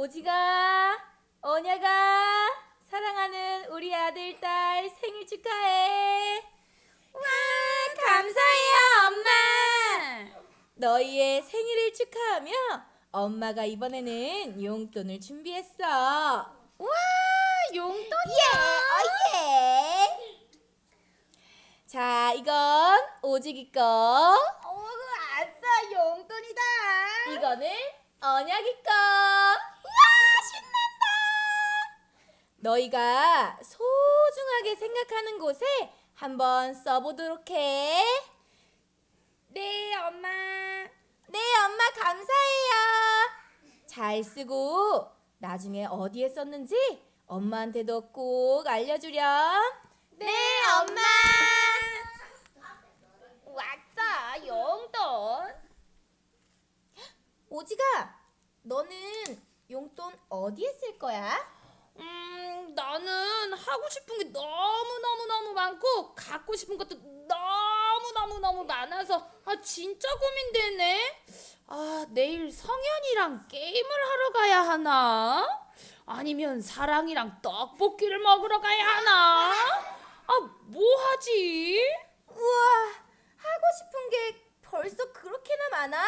오지가, 언야가, 사랑하는 우리 아들, 딸 생일 축하해. 와, 감사해요, 엄마. 너희의 생일을 축하하며 엄마가 이번에는 용돈을 준비했어. 와, 용돈이야. 예, 자, 이건 오지기 거. 어구 아싸 용돈이다. 이거는 언약이 거. 너희가 소중하게 생각하는 곳에 한번 써보도록 해. 네 엄마. 네, 엄마 감사해요. 잘 쓰고 나중에 어디에 썼는지 엄마한테도 꼭 알려주렴. 네 엄마. 왔어 용돈. 오지가, 너는 용돈 어디에 쓸 거야? 음 나는 하고 싶은 게 너무 너무 너무 많고 갖고 싶은 것도 너무 너무 너무 많아서 아 진짜 고민되네. 아 내일 성현이랑 게임을 하러 가야 하나? 아니면 사랑이랑 떡볶이를 먹으러 가야 하나? 아 뭐 하지? 우와, 하고 싶은 게 벌써 그렇게나 많아?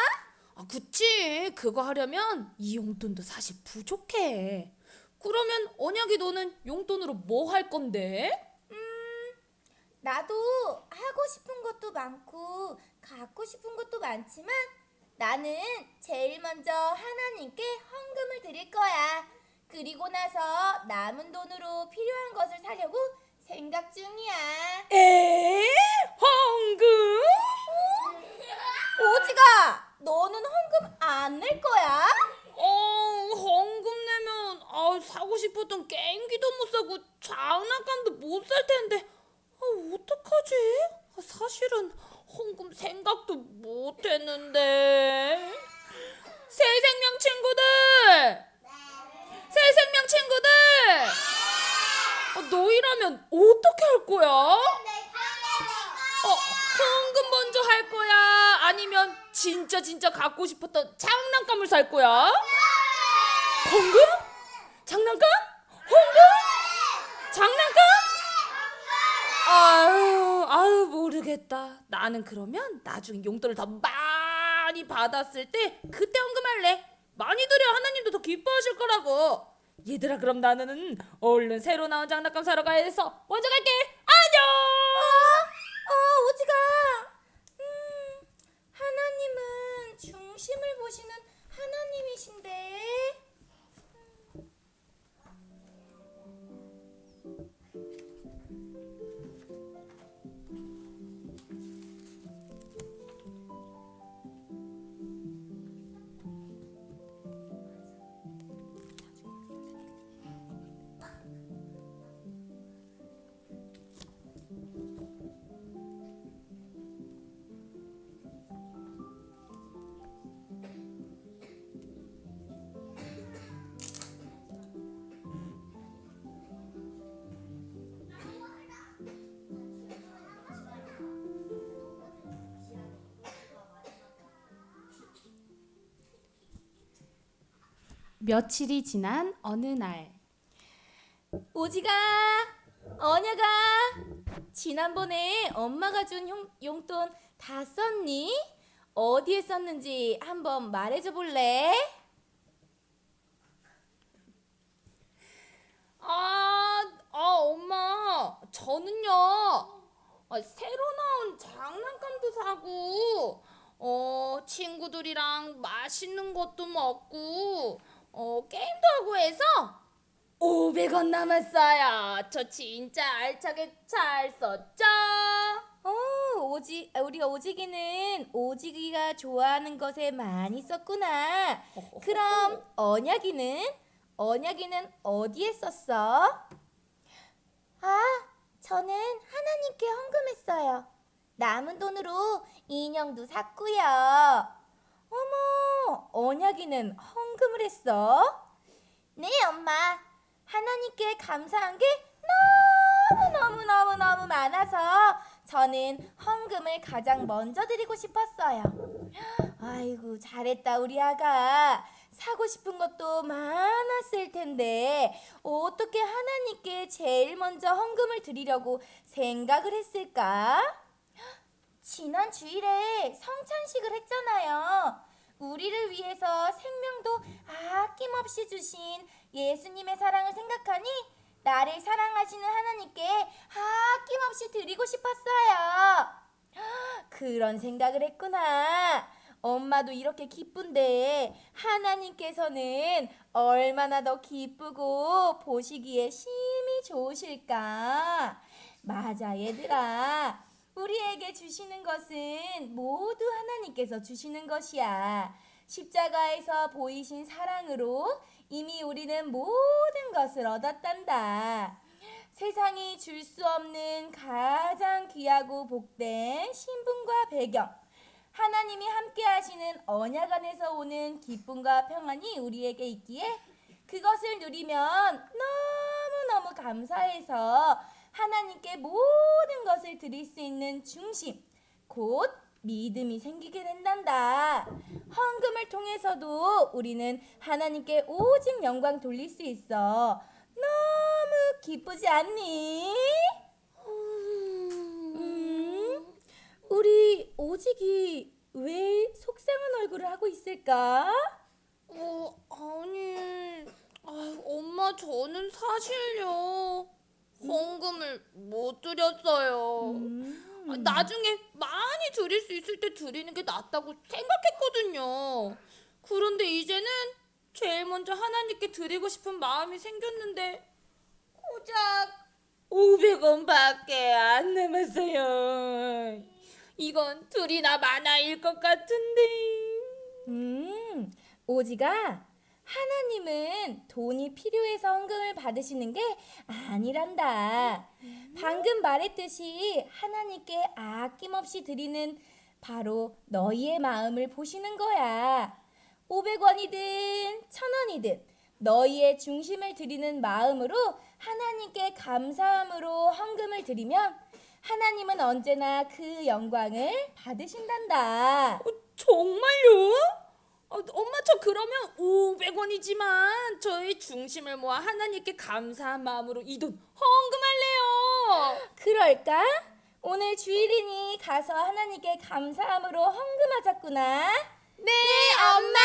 아 그치 그거 하려면 이 용돈도 사실 부족해. 그러면 언약이 너는 용돈으로 뭐 할 건데? 나도 하고 싶은 것도 많고 갖고 싶은 것도 많지만 나는 제일 먼저 하나님께 헌금을 드릴 거야. 그리고 나서 남은 돈으로 필요한 것을 사려고 생각 중이야. 에? 헌금? 오지가, 너는 헌금 안 낼 거야? 사고 싶었던 게임기도 못 사고 장난감도 못 살 텐데 아, 어떡하지? 아, 사실은 헌금 생각도 못 했는데 새 생명 친구들 새 생명 친구들 아, 너희라면 어떻게 할 거야? 어, 헌금 먼저 할 거야? 아니면 진짜 진짜 갖고 싶었던 장난감을 살 거야? 헌금? 장난감? 헌금? 장난감? 아유, 아유 모르겠다. 나는 그러면 나중에 용돈을 더 많이 받았을 때 그때 헌금할래. 많이 드려 하나님도 더 기뻐하실 거라고. 얘들아 그럼 나는 얼른 새로 나온 장난감 사러 가야 해서 먼저 갈게. 안녕. 어, 오지가. 음, 하나님은 중심을 보시는 하나님이신데. 며칠이 지난 어느 날 오지가, 언야가, 지난번에 엄마가 준 용, 용돈 다 썼니? 어디에 썼는지 한번 말해줘 볼래? 아, 아 엄마 저는요 아, 새로 나온 장난감도 사고 어 친구들이랑 맛있는 것도 먹고 어 게임도 하고 해서 500원 남았어요. 저 진짜 알차게 잘 썼죠? 어, 오지, 아, 우리 오지기는 오지기가 좋아하는 것에 많이 썼구나. 그럼 언약이는? 언약이는 어디에 썼어? 아, 저는 하나님께 헌금했어요. 남은 돈으로 인형도 샀고요. 어머, 언약이는 헌금을 했어? 네, 엄마. 하나님께 감사한 게 너무너무너무너무 많아서 저는 헌금을 가장 먼저 드리고 싶었어요. 아이고, 잘했다, 우리 아가. 사고 싶은 것도 많았을 텐데 어떻게 하나님께 제일 먼저 헌금을 드리려고 생각을 했을까? 지난 주일에 성찬식을 했잖아요. 우리를 위해서 생명도 아낌없이 주신 예수님의 사랑을 생각하니 나를 사랑하시는 하나님께 아낌없이 드리고 싶었어요. 그런 생각을 했구나. 엄마도 이렇게 기쁜데 하나님께서는 얼마나 더 기쁘고 보시기에 심히 좋으실까? 맞아, 얘들아. 우리에게 주시는 것은 모두 하나님께서 주시는 것이야. 십자가에서 보이신 사랑으로 이미 우리는 모든 것을 얻었단다. 세상이 줄 수 없는 가장 귀하고 복된 신분과 배경. 하나님이 함께 하시는 언약 안에서 오는 기쁨과 평안이 우리에게 있기에 그것을 누리면 너무너무 감사해서 하나님께 모든 것을 드릴 수 있는 중심, 곧 믿음이 생기게 된단다. 헌금을 통해서도 우리는 하나님께 오직 영광 돌릴 수 있어. 너무 기쁘지 않니? 음, 우리 오직이 왜 속상한 얼굴을 하고 있을까? 어, 아니, 아, 엄마 저는 사실요 헌금을 못 드렸어요. 음. 아, 나중에 많이 드릴 수 있을 때 드리는 게 낫다고 생각했거든요. 그런데 이제는 제일 먼저 하나님께 드리고 싶은 마음이 생겼는데 고작 500원밖에 안 남았어요. 이건 둘이나 많아일 것 같은데. 음, 오지가 하나님은 돈이 필요해서 헌금을 받으시는 게 아니란다. 방금 말했듯이 하나님께 아낌없이 드리는 바로 너희의 마음을 보시는 거야. 500원이든 1000원이든 너희의 중심을 드리는 마음으로 하나님께 감사함으로 헌금을 드리면 하나님은 언제나 그 영광을 받으신단다. 어, 정말요? 어, 엄마 저 그러면 500원이지만 저의 중심을 모아 하나님께 감사한 마음으로 이 돈 헌금할래요. 그럴까? 오늘 주일이니 가서 하나님께 감사함으로 헌금하자꾸나. 네, 엄마.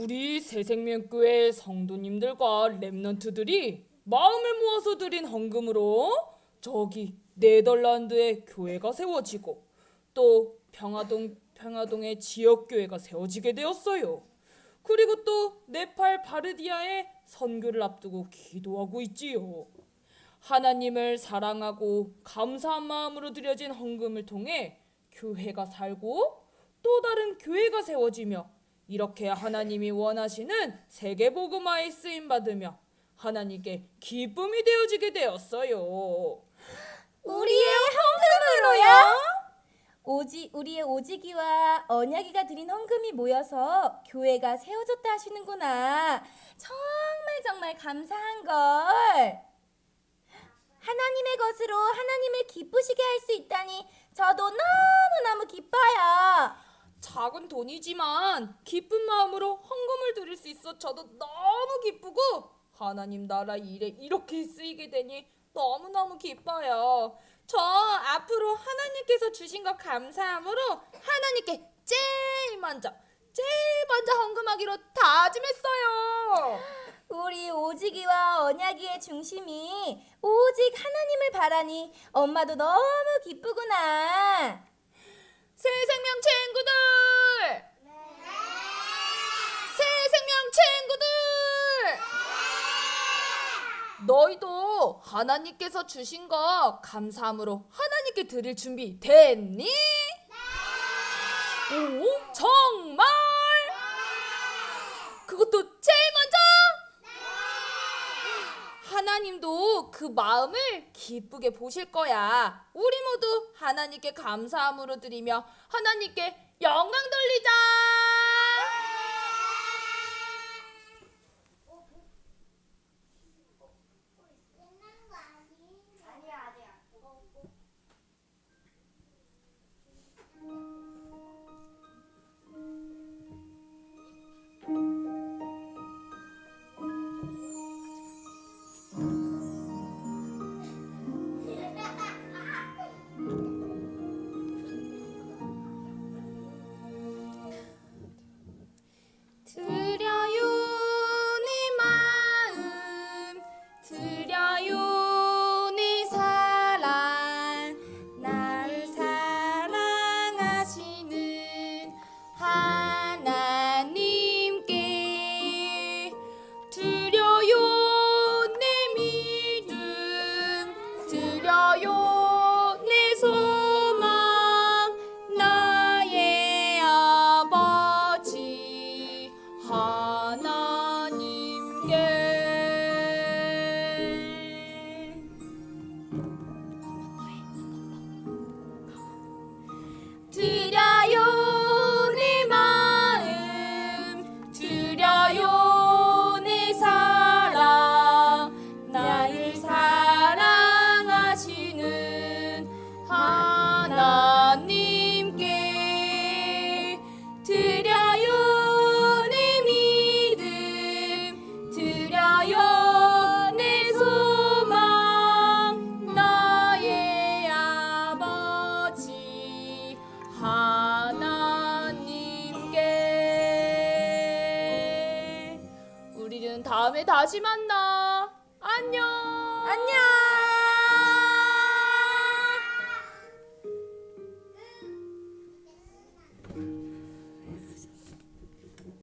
우리 새생명교회 성도님들과 랩런트들이 마음을 모아서 드린 헌금으로 저기 네덜란드에 교회가 세워지고 또 평화동 평화동에 지역 교회가 세워지게 되었어요. 그리고 또 네팔 바르디아에 선교를 앞두고 기도하고 있지요. 하나님을 사랑하고 감사한 마음으로 드려진 헌금을 통해 교회가 살고 또 다른 교회가 세워지며 이렇게 하나님이 원하시는 세계 복음화에 쓰임 받으며 하나님께 기쁨이 되어지게 되었어요. 우리의 헌금으로요? 오지 우리의 오지기와 언약이가 드린 헌금이 모여서 교회가 세워졌다 하시는구나. 정말 정말 감사한 걸. 하나님의 것으로 하나님을 기쁘시게 할 수 있다니 저도 너무너무 기뻐요. 작은 돈이지만 기쁜 마음으로 헌금을 드릴 수 있어 저도 너무 기쁘고 하나님 나라 일에 이렇게 쓰이게 되니 너무너무 기뻐요. 저 앞으로 하나님께서 주신 것 감사함으로 하나님께 제일 먼저 제일 먼저 헌금하기로 다짐했어요. 우리 오직이와 언약이의 중심이 오직 하나님을 바라니 엄마도 너무 기쁘구나. 새 생명 친구들! 새 생명 친구들! 너희도 하나님께서 주신 거 감사함으로 하나님께 드릴 준비 됐니? 오, 정말? 그것도 제일 먼저? 하나님도 그 마음을 기쁘게 보실 거야. 우리 모두 하나님께 감사함으로 드리며 하나님께 영광 돌리자. 만나 안녕 안녕.